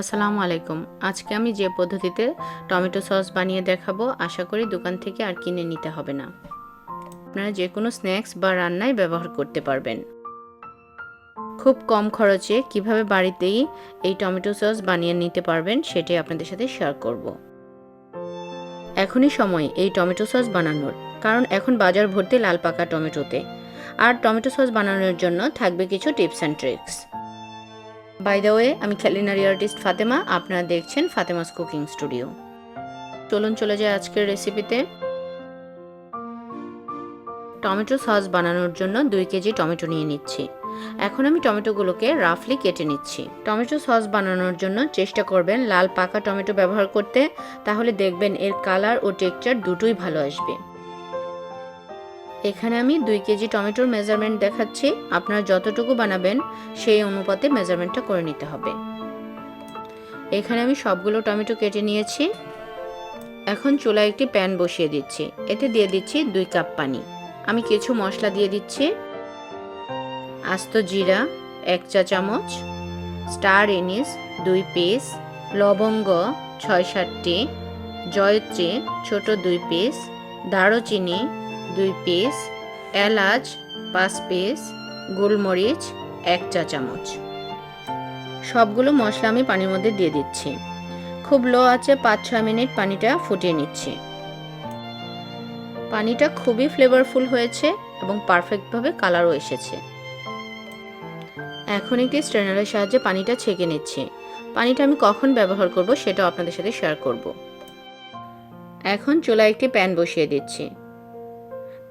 আসসালামু আলাইকুম। আজকে আমি যে পদ্ধতিতে টমেটো সস বানিয়ে দেখাবো, আশা করি দোকান থেকে আর কিনে নিতে হবে না। আপনারা যে কোনো স্ন্যাক্স বা রান্নায় ব্যবহার করতে পারবেন। খুব কম খরচে কীভাবে বাড়িতেই এই টমেটো সস বানিয়ে নিতে পারবেন, সেটাই আপনাদের সাথে শেয়ার করব। এখনই সময় এই টমেটো সস বানানোর, কারণ এখন বাজার ভর্তি লাল পাকা টমেটোতে। আর টমেটো সস বানানোর জন্য থাকবে কিছু tips and tricks by the way আমি ক্যালিনারি আর্টিস্ট ফাতেমা, আপনারা দেখছেন ফাতেমাস কুকিং স্টুডিও। চলুন চলে যায় আজকের রেসিপিতে টমেটো সস বানানোর জন্য দুই কেজি টমেটো নিয়ে নিচ্ছি। এখন আমি টমেটোগুলোকে রাফলি কেটে নিচ্ছি। টমেটো সস বানানোর জন্য চেষ্টা করবেন লাল পাকা টমেটো ব্যবহার করতে, তাহলে দেখবেন এর কালার ও টেক্সচার দুটোই ভালো আসবে। এখানে আমি দুই কেজি টমেটোর মেজারমেন্ট দেখাচ্ছি। আপনারা যতটুকু বানাবেন, সেই অনুপাতে মেজারমেন্টটা করে নিতে হবে। এখানে আমি সবগুলো টমেটো কেটে নিয়েছি। এখন চুলায় একটি প্যান বসিয়ে দিচ্ছি। এতে দিয়ে দিচ্ছি দুই কাপ পানি। আমি কিছু মশলা দিয়ে দিচ্ছি। আস্ত জিরা, এক চা চামচ, স্টার এনিস, দুই পিস, লবঙ্গ, ছয় সাতটি, জয়ত্রী, ছোট দুই পিস, দারুচিনি দুই পিস, এলাচ, পাঁচ পিস, গোলমরিচ, এক চা চামচ। সবগুলো মশলা আমি পানির মধ্যে দিয়ে দিচ্ছি। খুব লো আছে পাঁচ ছয় মিনিট পানিটা ফুটিয়ে নিচ্ছি। পানিটা খুবই ফ্লেভারফুল হয়েছে এবং পারফেক্টভাবে কালারও এসেছে। এখন একটি স্ট্রেনারের সাহায্যে পানিটা ছেঁকে নিচ্ছি। পানিটা আমি কখন ব্যবহার করব সেটাও আপনাদের সাথে শেয়ার করব। এখন চুলায় একটি প্যান বসিয়ে দিচ্ছি।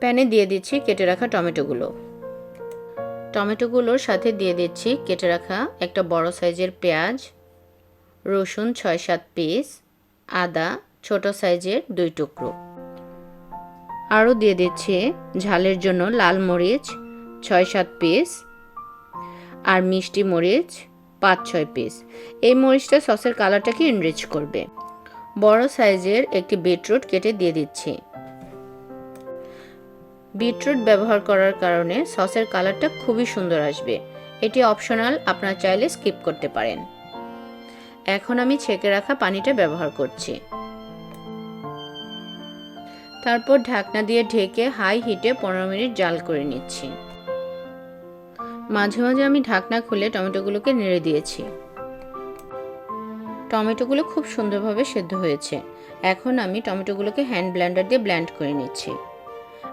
প্যানে দিয়ে দিচ্ছি কেটে রাখা টমেটোগুলো। টমেটোগুলোর সাথে দিয়ে দিচ্ছি কেটে রাখা একটা বড় সাইজের পেঁয়াজ, রসুন ছয় সাত পিস, আদা ছোট সাইজের দুই টুকরো। আরও দিয়ে দিচ্ছি ঝালের জন্য লাল মরিচ ছয় সাত পিস আর মিষ্টি মরিচ পাঁচ ছয় পিস। এই মরিচটা সসের কালারটাকে এনরিচ করবে। বড় সাইজের একটি বিটরুট কেটে দিয়ে দিচ্ছি। বিটরুট ব্যবহার করার কারণে সসের কালারটা খুবই সুন্দর আসবে। এটি অপশনাল, আপনারা চাইলে স্কিপ করতে পারেন। এখন আমি ছেঁকে রাখা পানিটা ব্যবহার করছি। তারপর ঢাকনা দিয়ে ঢেকে হাই হিটে পনেরো মিনিট জাল করে নিচ্ছি। মাঝে মাঝে আমি ঢাকনা খুলে টমেটোগুলোকে নেড়ে দিয়েছি। টমেটোগুলো খুব সুন্দরভাবে সেদ্ধ হয়েছে। এখন আমি টমেটোগুলোকে হ্যান্ড ব্লেন্ডার দিয়ে ব্ল্যান্ড করে নিচ্ছি।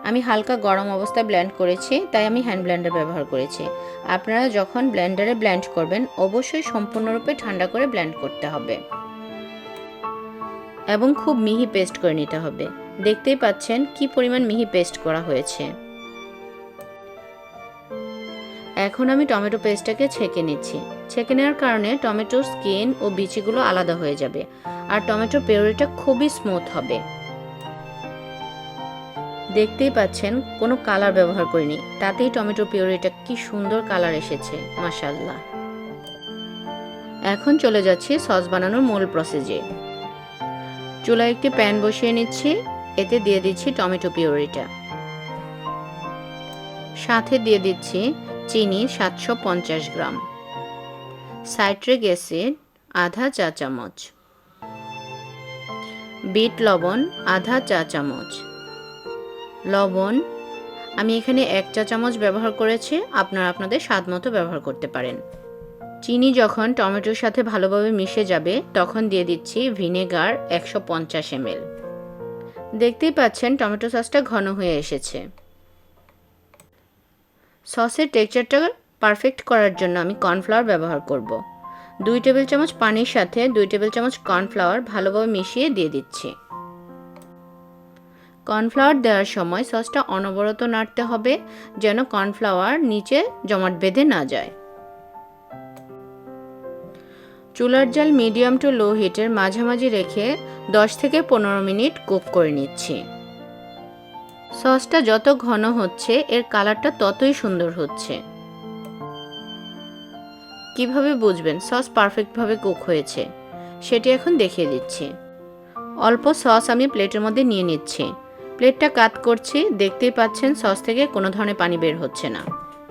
আমি হালকা গরম অবস্থায় ব্ল্যান্ড করেছি, তাই আমি হ্যান্ড ব্ল্যান্ডার ব্যবহার করেছি। আপনারা যখন ব্ল্যান্ডারে ব্ল্যান্ড করবেন, অবশ্যই সম্পূর্ণরূপে ঠান্ডা করে ব্ল্যান্ড করতে হবে। এবং খুব মিহি পেস্ট করে নিতে হবে। দেখতেই পাচ্ছেন কি পরিমাণ মিহি পেস্ট করা হয়েছে। এখন আমি টমেটো পেস্টটাকে ছেঁকে নিচ্ছি। ছেঁকে নেওয়ার কারণে টমেটোর স্কিন ও বিচিগুলো আলাদা হয়ে যাবে। আর টমেটোর পিউরিটা খুবই স্মুথ হবে। দেখতেই পাচ্ছেন কোনো কালার ব্যবহার করিনি। তাতেই টমেটো পিউরিটা কি সুন্দর কালার এসেছে মাসাল্লাহ এখন চলে যাচ্ছি সস বানানোর মূল প্রসেসে চুলায় একটি প্যান বসিয়ে নিচ্ছি, এতে দিয়ে দিচ্ছি টমেটো পিউরিটা সাথে দিয়ে দিচ্ছি চিনি সাতশো পঞ্চাশ গ্রাম। সাইট্রিক অ্যাসিড, আধা চা চামচ বিট লবণ, আধা চা চামচ লবণ। আমি এখানে এক চা চামচ ব্যবহার করেছি, আপনারা আপনাদের স্বাদ মতো ব্যবহার করতে পারেন। চিনি যখন টমেটোর সাথে ভালোভাবে মিশে যাবে, তখন দিয়ে দিচ্ছি ভিনেগার একশো পঞ্চাশ এমএল। দেখতেই পাচ্ছেন টমেটো সসটা ঘন হয়ে এসেছে। সসের টেক্সচারটা পারফেক্ট করার জন্য আমি কর্নফ্লাওয়ার ব্যবহার করব। দুই টেবিল চামচ পানির সাথে দুই টেবিল চামচ কর্নফ্লাওয়ার ভালোভাবে মিশিয়ে দিয়ে দিচ্ছি। কর্নফ্লাওয়ার দেওয়ার সময় সসটা অনবরত নাড়তে হবে যেন কর্নফ্লাওয়ার নিচে জমাট বেঁধে না যায়। চুলার জাল মিডিয়াম টু লো হিটের মাঝামাঝি রেখে 10 থেকে পনেরো মিনিট কুক করে নিচ্ছি। সসটা যত ঘন হচ্ছে, এর কালারটা ততই সুন্দর হচ্ছে। কীভাবে বুঝবেন? সস পারফেক্টভাবে কুক হয়েছে। সেটি এখন দেখিয়ে দিচ্ছি। অল্প সস আমি প্লেটের মধ্যে নিয়ে নিচ্ছি। প্লেটটা কাত করছি, দেখতেই পাচ্ছেন সস থেকে কোনো ধরনের পানি বের হচ্ছে না।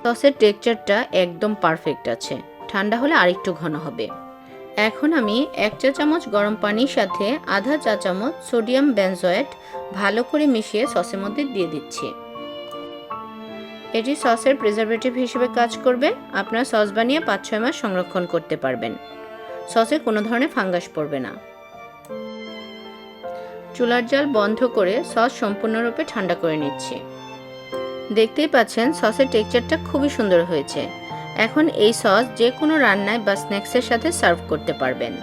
সসের টেক্সচারটা একদম পারফেক্ট আছে। ঠান্ডা হলে আরেকটু ঘন হবে। এখন আমি এক চা চামচ গরম পানির সাথে আধা চা চামচ সোডিয়াম বেনজয়েট ভালো করে মিশিয়ে সসের মধ্যে দিয়ে দিচ্ছি। এটি সসের প্রিজারভেটিভ হিসেবে কাজ করবে। আপনার সস বানিয়ে পাঁচ ছয় মাস সংরক্ষণ করতে পারবেন। সসে কোনো ধরনের ফাঙ্গাস পড়বে না। চুলার জাল বন্ধ করে সস সম্পূর্ণরূপে ঠান্ডা করে নিচ্ছি। দেখতেই পাচ্ছেন, সসের টেক্সচারটা খুবই সুন্দর হয়েছে। এখন এই সস যে কোনো রান্নায় বা স্ন্যাক্সের সাথে সার্ভ করতে পারবেন।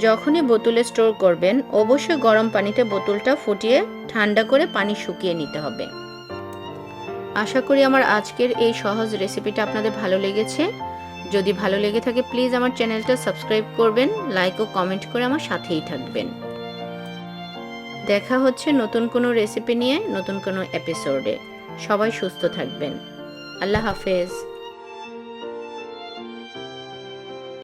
যখনই বোতলে স্টোর করবেন, অবশ্যই গরম পানিতে বোতলটা ফুটিয়ে ঠান্ডা করে পানি শুকিয়ে নিতে হবে। আশা করি আমার আজকের এই সহজ রেসিপিটা আপনাদের ভালো লেগেছে। যদি ভালো লেগে থাকে, প্লিজ আমার চ্যানেলটা সাবস্ক্রাইব করবেন, লাইক ও কমেন্ট করে আমার সাথেই থাকবেন। দেখা হচ্ছে নতুন কোনো রেসিপি নিয়ে নতুন কোনো এপিসোডে সবাই সুস্থ থাকবেন। আল্লাহ হাফেজ।